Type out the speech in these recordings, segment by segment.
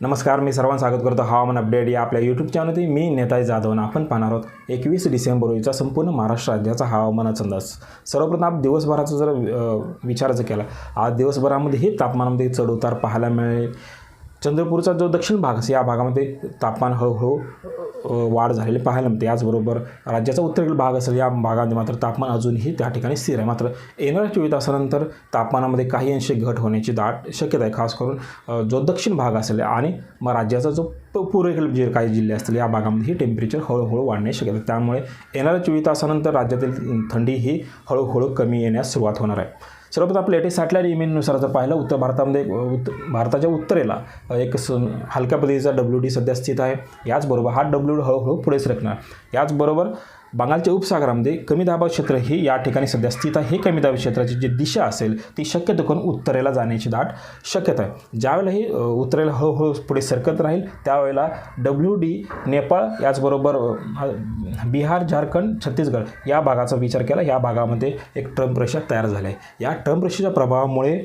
नमस्कार मी सर्वांना स्वागत करतो हवामान अपडेट या आपल्या यूट्यूब चॅनलवरती मी नेताजी जाधव आपण पाहणार आहोत एकवीस डिसेंबर रोजीचा संपूर्ण महाराष्ट्र राज्याचा हवामानाचा अंदाज. सर्वप्रथम आप दिवसभराचा जर विचार जर केला आज दिवसभरामध्ये हे तापमानामध्ये चढउतार पाहायला मिळेल. चंद्रपूरचा जो दक्षिण भाग असेल या भागामध्ये तापमान हळूहळू वाढ झालेली पाहायला मिळते. याचबरोबर राज्याचा उत्तरेकडील भाग असेल या भागामध्ये मात्र तापमान अजूनही त्या ठिकाणी स्थिर आहे. मात्र येणाऱ्या चोवीस तासानंतर तापमानामध्ये काही अंशी घट होण्याची दाट शक्यता आहे. खास करून जो दक्षिण भाग असेल आणि मग राज्याचा जो प- पूर्वेकडील जे काही जिल्हे असतील या भागामध्ये ही टेम्परेचर हळूहळू वाढण्याची शक्यता आहे. त्यामुळे येणाऱ्या चोवीस तासानंतर राज्यातील थंडी ही हळूहळू कमी येण्यास सुरुवात होणार आहे. सर्वप्रथम आपल्या लेटेस्ट साठल्या इमेजनुसार जर पाहिलं उत्तर भारतामध्ये उत्त भारताच्या उत्तरेला एक स हलक्या पद्धतीचा डब्ल्यू डी सध्या स्थित आहे. याचबरोबर हा डब्ल्यू डी हळूहळू पुढे सरकणार. याचबरोबर बंगालच्या उपसागरामध्ये कमी दाबाव क्षेत्र हे या ठिकाणी सध्या स्थित आहे. हे कमी दाब क्षेत्राची जी दिशा असेल ती शक्यतो करून उत्तरेला जाण्याची दाट शक्यता आहे. ज्यावेळेला हे उत्तरेला हळूहळू पुढे सरकत राहील त्यावेळेला डब्ल्यू डी नेपाळ याचबरोबर बिहार झारखंड छत्तीसगड या भागाचा विचार केला. या भागामध्ये एक ट्रम्प रेषा तयार झाली आहे. या ट्रम्प रेषेच्या प्रभावामुळे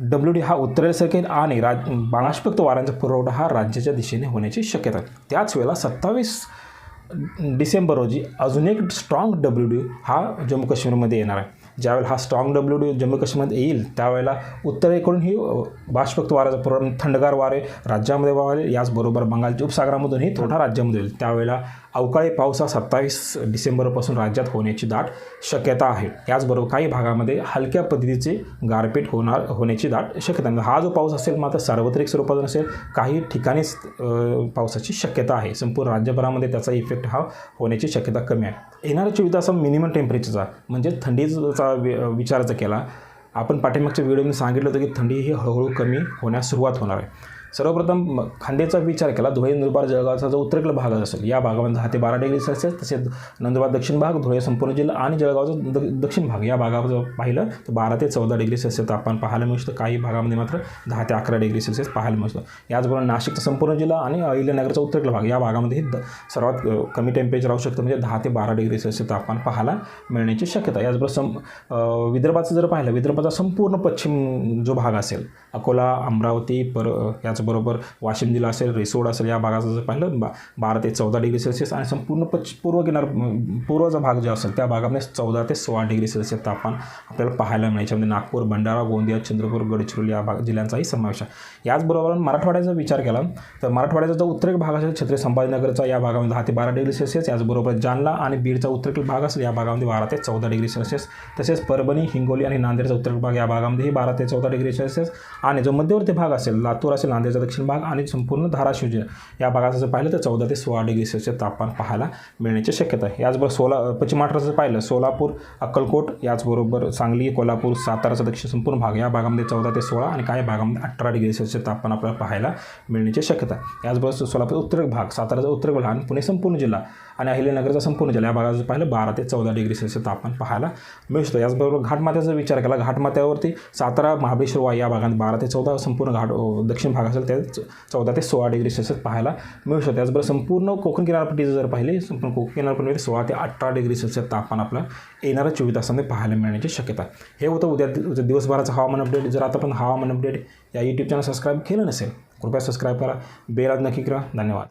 डब्ल्यू डी हा उत्तरेला सरकेल आणि राज बाणाशपक्त वाऱ्यांचा पुरवठा हा राज्याच्या दिशेने होण्याची शक्यता आहे. त्याच वेळेला सत्तावीस डिसेंबर रोजी अजून एक स्ट्रॉंग डब्ल्यू डी हा जम्मू काश्मीरमध्ये येणार आहे. ज्यावेळेला हा स्ट्रॉंग डब्ल्यू डी जम्मू काश्मीरमध्ये येईल त्यावेळेला उत्तरेकडून ही बाष्पक्त वाऱ्याचा प्रोग्राम थंडगार वारे राज्यामध्ये वाहले. याचबरोबर बंगालच्या उपसागरामधूनही थोडा राज्यामध्ये येईल. त्यावेळेला अवकाळी पाऊस हा सत्तावीस डिसेंबरपासून राज्यात होण्याची दाट शक्यता आहे. याचबरोबर काही भागामध्ये हलक्या पद्धतीचे गारपीट होणार होण्याची दाट शक्यता आहे. हा जो पाऊस असेल मात्र सार्वत्रिक स्वरूपात नसेल काही ठिकाणीच पावसाची शक्यता आहे. संपूर्ण राज्यभरामध्ये त्याचा इफेक्ट हा होण्याची शक्यता कमी आहे. येणाऱ्या चोवीस तासा मिनिमम टेम्परेचरचा म्हणजे थंडीचा वि- विचार जर केला आपण पाठीमागच्या व्हिडिओमध्ये सांगितलं होतं की थंडी ही हळूहळू कमी होण्यास सुरुवात होणार आहे. सर्वप्रथम खांद्याचा विचार केला. धुळे नंदुरबार जळगावचा जो उत्तरेकडे भाग असेल या भागामध्ये दहा ते बारा डिग्री सेल्सिअस तसेच नंदुरबार दक्षिण भाग धुळे संपूर्ण जिल्हा आणि जळगावचा द दक्षिण भाग. या भागावर जर पाहिलं तर बारा ते चौदा डिग्री सेल्सिअस तापमान पाहायला मिळू शकतं. काही भागामध्ये मात्र दहा ते अकरा डिग्री सेल्सिअस पाहायला मिळू शकतं. याचबरोबर नाशिकचा संपूर्ण जिल्हा आणि अहिल्यानगरचा उत्तरेकडे भाग या भागामध्ये द सर्वात कमी टेम्परेचर राहू शकतं. म्हणजे दहा ते बारा डिग्री सेल्सिअस तापमान पाहायला मिळण्याची शक्यता. याचबरोबर सं विदर्भाचं जर पाहिलं विदर्भाचा संपूर्ण पश्चिम जो भाग असेल अकोला अमरावती पर याच त्याचबरोबर वाशिम जिल्हा असेल रिसोड असेल या भागाचं जर पाहिलं बा बारा ते चौदा डिग्री सेल्सिअस आणि संपूर्ण पश्च पूर्व किनार पूर्वचा भाग जो असेल त्या भागामध्ये चौदा ते सोळा डिग्री सेल्सिअस तापमान आपल्याला पाहायला मिळेल. याच्यामध्ये नागपूर भंडारा गोंदिया चंद्रपूर गडचिरोली या भाग जिल्ह्यांचाही समावेश आहे. याचबरोबर मराठवाड्याचा विचार केला तर मराठवाड्याचा जो उत्तरेक भाग असेल छत्रपती संभाजीनगरचा या भागामध्ये दहा ते बारा डिग्री सेल्सिअस याचबरोबर जालना आणि बीडचा उत्तरेकडील भाग असेल या भागामध्ये बारा ते चौदा डिग्री सेल्सिअस. तसेच परभणी हिंगोली आणि नांदेडचा उत्तरेक भाग या भागामध्येही बारा ते चौदा डिग्री सेल्सिअस. आणि जो मध्यवर्ती भाग असेल लातूर असेल खांद्याचा दक्षिण भाग आणि संपूर्ण धाराशिव जिल्हा या भागाचं जर पाहिलं तर चौदा ते सोळा डिग्री सेल्सिअस तापमान पाहायला मिळण्याची शक्यता आहे. याचबरोबर सोला पश्चिम महाराष्ट्राचं पाहिलं सोलापूर अक्कलकोट याचबरोबर सांगली कोल्हापूर साताराचा दक्षिण संपूर्ण भाग. या भागामध्ये चौदा ते सोळा आणि काही भागामध्ये अठरा डिग्री सेल्सिअस तापमान आपल्याला पाहायला मिळण्याची शक्यता आहे. याचबरोबर सोलापूर उत्तर भाग साताराचा उत्तर भाग आणि पुणे संपूर्ण जिल्हा आणि अहिल्यानगरचा संपूर्ण जिल्हा. या भागाचं पाहिलं बारा ते चौदा डिग्री सेल्सिअस तापमान पाहायला मिळू याचबरोबर घाटमाथ्याचा विचार केला घाटमाथ्यावरती सातारा महाबळेश्वर वाई या भागात बारा ते चौदा संपूर्ण घाट दक्षिण भागात असेल त्या चौदा ते सोळा डिग्री सेल्सिअस पाहायला मिळू शकतं. त्याचबरोबर संपूर्ण कोकण किनारपट्टी जर पाहिली संपूर्ण कोकण किनारपट्टीमध्ये सोळा ते अठरा डिग्री सेल्सिअस तापमान आपला येणाऱ्या चोवीस तासामध्ये पाहायला मिळण्याची शक्यता हे होतं उद्या उद्या दिवसभराचं हवामान अपडेट जर आता पण हवामान अपडेट या यूट्यूब चॅनल सबस्क्राईब केलं नसेल कृपया सबस्क्राईब करा. बेलाज नक्की करा. धन्यवाद.